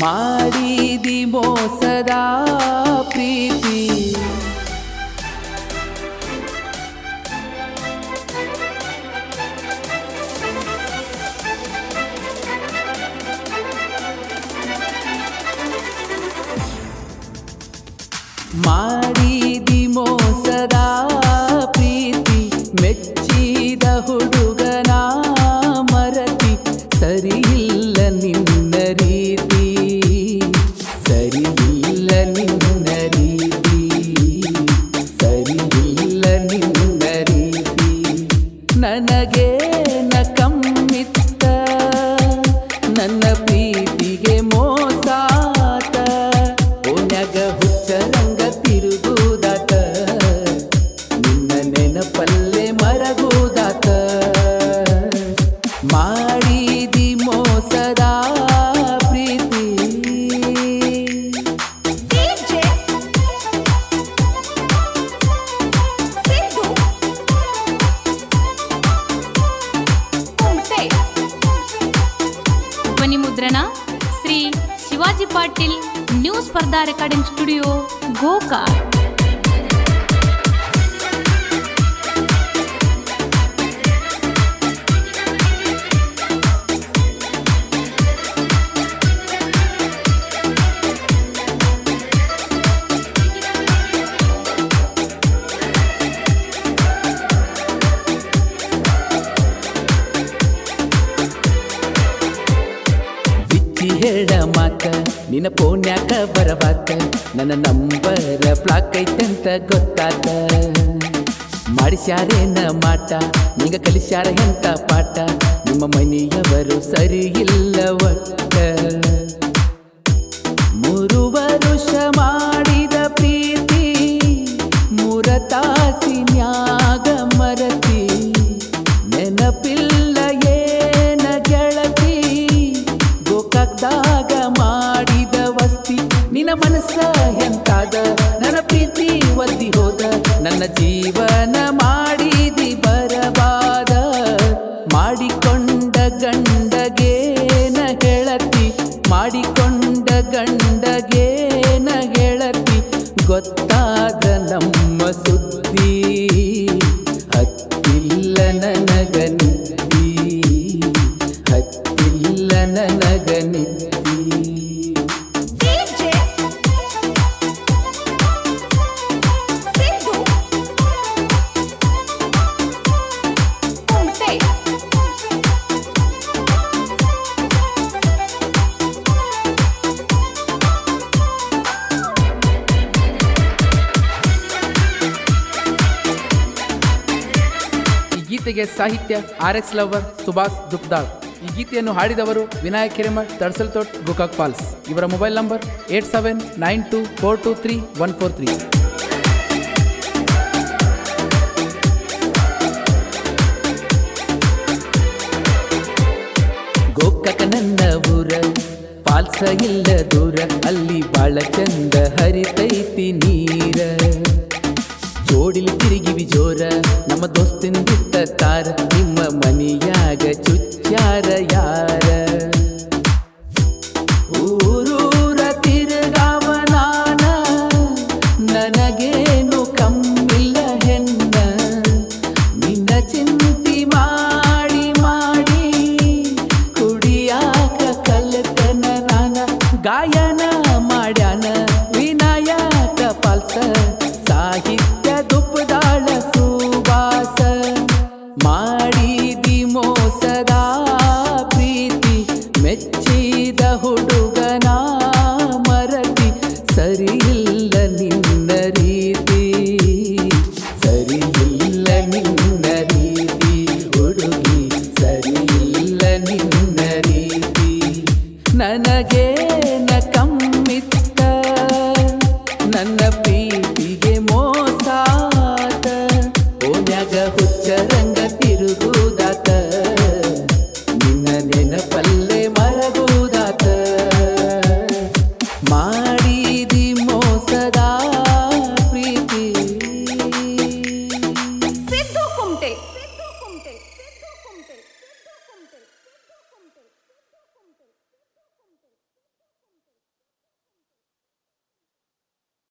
ಮಾಡಿದಿ ಮೋಸದ ಪ್ರೀತಿ ಮಾಡಿದಿ ಪ್ರೀತಿಗೆ ಮೋಸಾತ ಮುದ್ರಣ ಶ್ರೀ ಶಿವಾಜಿ ಪಾಟೀಲ್ ನ್ಯೂ ಸ್ಪರ್ಧಾ ರೆಕಾರ್ಡಿಂಗ್ ಸ್ಟುಡಿಯೋ ಗೋಕಾಕ್ ಹೇಳ ಮಾತ ನಿನ್ನ ಪೋನ್ಯಾಕ ಬರವಾತ ನನ್ನ ನಂಬರ ಬ್ಲಾಕ್ ಐತಂತ ಗೊತ್ತಾತ ಮಾಡಿಸ್ಯಾರೇನ ಮಾಟ ನಿಂಗ ಕಲಿಸ್ಯಾರ ಎಂತ ಪಾಠ ನಿಮ್ಮ ಮನೆಯವರು ಸರಿ ಇಲ್ಲ ಒಟ್ಟ ಎಂತಾದ? ನನ್ನ ಪ್ರೀತಿ ಒದ್ದಿ ಹೋದ. ನನ್ನ ಜೀವನ ಮಾಡಿದಿ ಬರಬಾದ. ಮಾಡಿಕೊಂಡ ಗಂಡಗೇನ ಹೇಳತಿ. ಮಾಡಿಕೊಂಡ ಗಂಡಗೇನ ಹೇಳತಿ. ಗೊತ್ತಾದ ನಮ್ಮ ಸುದ್ದಿ. ಹತ್ತಿಲ್ಲ ನನಗ ನಿದ್ದಿ. ಹತ್ತಿಲ್ಲ ನನಗ ಗೀತೆಗೆ ಸಾಹಿತ್ಯ R X lover Subhash Dupdal ಈ ಗೀತೆಯನ್ನು ಹಾಡಿದವರು ವಿನಾಯಕ್ ಹಿರೇಮಠ್ ತಡ್ಸಲ್ ತೋಟ್ ಗೋಕಾಕ್ ಫಾಲ್ಸ್. ಇವರ mobile number eight seven nine two four two three one four three. Gokak ನನ್ನ ಪಾಲ್ಸ ಇಲ್ಲ ದೂರ. ಅಲ್ಲಿ ಬಾಳ ಚಂದ ಹರಿತೈತಿ ನೀರ. ಜೋಡಿಲಿ ತಿರುಗಿವಿ ಜೋರ ನಮ್ಮ ದೋಸ್ತಿನ ಬಿಟ್ಟ ತಾರ, ನಿಮ್ಮ ಮನಿಯಾಗ ಚುಚ್ಚಾರ ಯಾರ? ಊರೂರ ಕಮ್ಮಿಲ್ಲ ಹೆಣ್ಣ. ನಿನ್ನ ಮಾಡಿ ಮಾಡಿ ಕುಡಿಯಾಕ ಗಾಯ